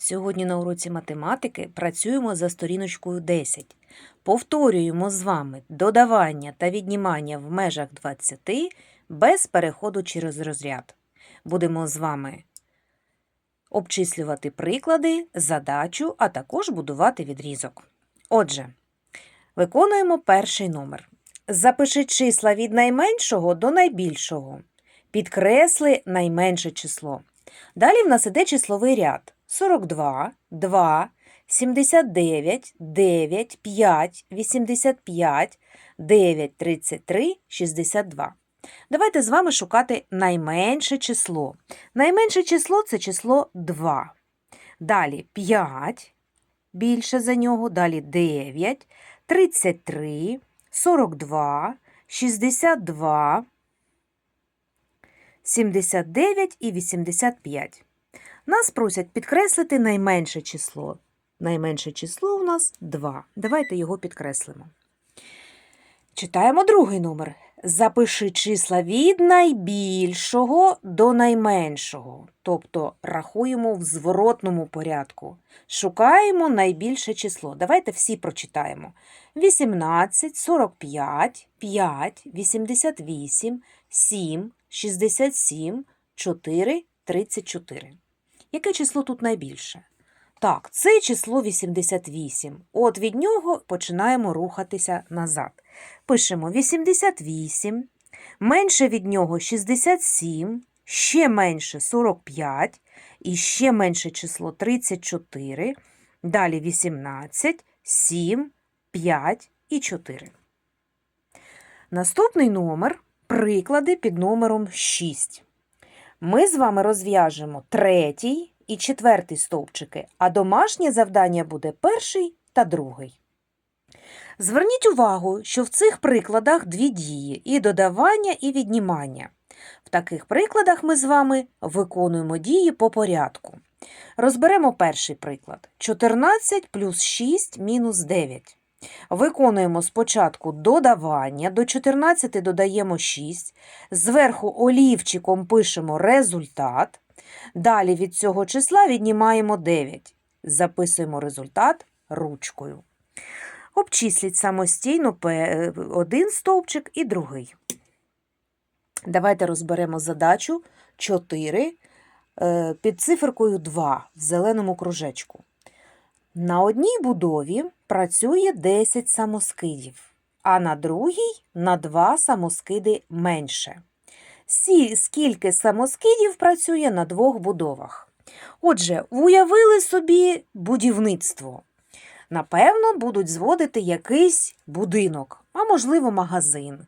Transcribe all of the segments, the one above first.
Сьогодні на уроці математики працюємо за сторіночкою 10. Повторюємо з вами додавання та віднімання в межах 20 без переходу через розряд. Будемо з вами обчислювати приклади, задачу, а також будувати відрізок. Отже, виконуємо перший номер. Запиши числа від найменшого до найбільшого. Підкресли найменше число. Далі в нас іде числовий ряд 42, 2, 79, 9, 5, 85, 9, 33, 62. Давайте з вами шукати найменше число. Найменше число це число 2. Далі 5, більше за нього, далі 9, 33, 42, 62, 79 і 85. Нас просять підкреслити найменше число. Найменше число у нас 2. Давайте його підкреслимо. Читаємо другий номер. Запиши числа від найбільшого до найменшого. Тобто рахуємо в зворотному порядку. Шукаємо найбільше число. Давайте всі прочитаємо. 18, 45, 5, 88, 7, 67, 4, 34. Яке число тут найбільше? Так, це число 88. От від нього починаємо рухатися назад. Пишемо 88, менше від нього 67, ще менше 45 і ще менше число 34, далі 18, 7, 5 і 4. Наступний номер приклади під номером 6. Ми з вами розв'яжемо третій і четвертий стовпчики, а домашнє завдання буде перший та другий. Зверніть увагу, що в цих прикладах дві дії і додавання, і віднімання. В таких прикладах ми з вами виконуємо дії по порядку. Розберемо перший приклад: 14 плюс 6 мінус 9. Виконуємо спочатку додавання, до 14 додаємо 6, зверху олівчиком пишемо результат. Далі від цього числа віднімаємо 9. Записуємо результат ручкою. Обчисліть самостійно пе- один стовпчик і другий. Давайте розберемо задачу 4 е, під циферкою 2 в зеленому кружечку. На одній будові працює 10 самоскидів, а на другій на 2 самоскиди менше. Скільки самоскидів працює на двох будовах? Отже, уявили собі будівництво. Напевно, будуть зводити якийсь будинок, а можливо, магазин.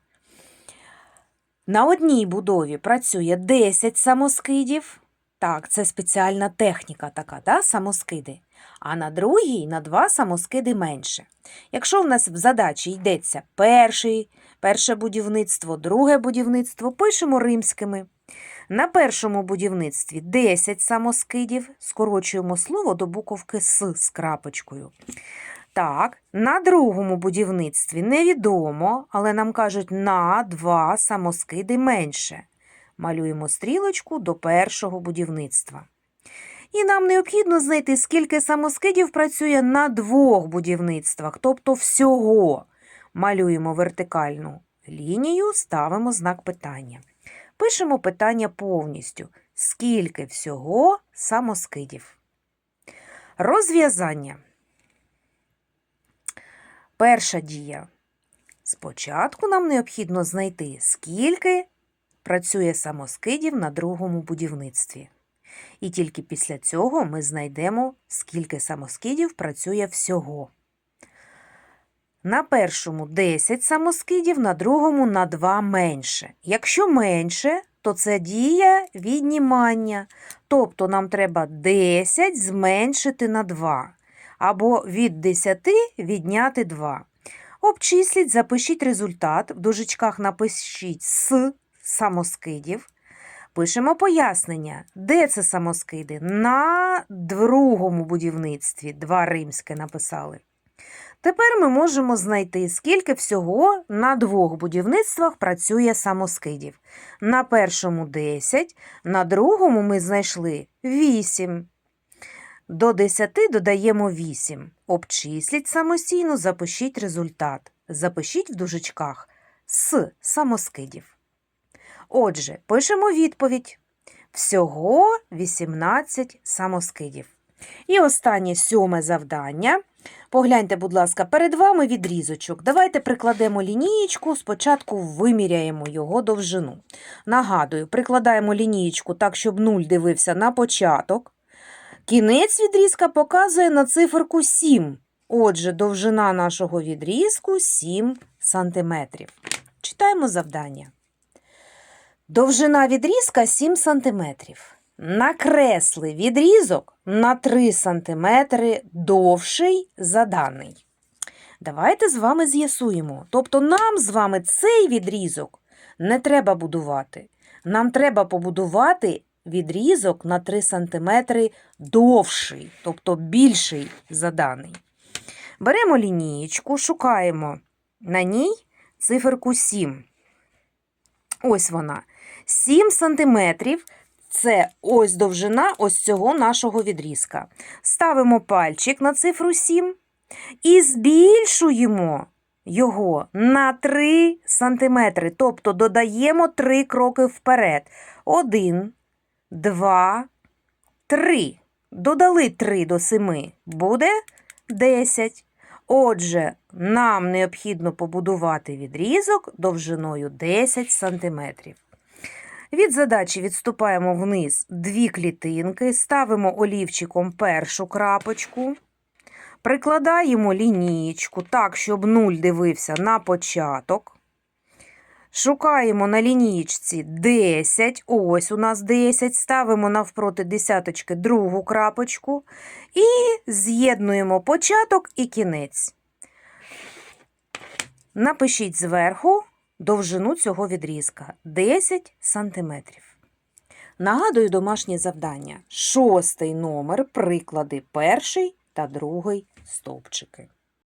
На одній будові працює 10 самоскидів. Так, це спеціальна техніка така, да, самоскиди. А на другій на два самоскиди менше. Якщо в нас в задачі йдеться перший, перше будівництво, друге будівництво, пишемо римськими. На першому будівництві 10 самоскидів, скорочуємо слово до буковки С з крапочкою. Так, на другому будівництві невідомо, але нам кажуть на два самоскиди менше. Малюємо стрілочку до першого будівництва. І нам необхідно знайти, скільки самоскидів працює на двох будівництвах, тобто всього. Малюємо вертикальну лінію, ставимо знак питання. Пишемо питання повністю. Скільки всього самоскидів? Розв'язання. Перша дія. Спочатку нам необхідно знайти, скільки працює самоскидів на другому будівництві. І тільки після цього ми знайдемо, скільки самоскидів працює всього. На першому 10 самоскидів, на другому на 2 менше. Якщо менше, то це дія віднімання. Тобто нам треба 10 зменшити на 2. Або від 10 відняти 2. Обчисліть, запишіть результат. В дужечках напишіть з самоскидів. Пишемо пояснення. Де це самоскиди? На другому будівництві. Два римське написали. Тепер ми можемо знайти, скільки всього на двох будівництвах працює самоскидів. На першому 10, на другому ми знайшли 8. До 10 додаємо 8. Обчисліть самостійно, запишіть результат. Запишіть в дужечках з самоскидів. Отже, пишемо відповідь. Всього 18 самоскидів. І останнє сьоме завдання. Погляньте, будь ласка, перед вами відрізочок. Давайте прикладемо лінієчку, спочатку виміряємо його довжину. Нагадую, прикладаємо лінієчку так, щоб 0 дивився на початок. Кінець відрізка показує на циферку 7. Отже, довжина нашого відрізку 7 см. Читаємо завдання. Довжина відрізка 7 см. Накресли відрізок на 3 см довший за даний. Давайте з вами з'ясуємо. Тобто нам з вами цей відрізок не треба будувати. Нам треба побудувати відрізок на 3 см довший, тобто більший за даний. Беремо лінієчку, шукаємо на ній циферку 7. Ось вона. 7 сантиметрів це ось довжина ось цього нашого відрізка. Ставимо пальчик на цифру 7 і збільшуємо його на 3 сантиметри. Тобто додаємо 3 кроки вперед. 1, 2, 3. Додали 3 до 7. Буде 10. Отже, нам необхідно побудувати відрізок довжиною 10 см. Від задачі відступаємо вниз. Дві клітинки, ставимо олівчиком першу крапочку, прикладаємо лінієчку так, щоб 0 дивився на початок. Шукаємо на лінієчці 10, ось у нас 10, ставимо навпроти десяточки другу крапочку. І з'єднуємо початок і кінець. Напишіть зверху довжину цього відрізка 10 см. Нагадую домашнє завдання. Шостий номер, приклади перший та другий стовпчики.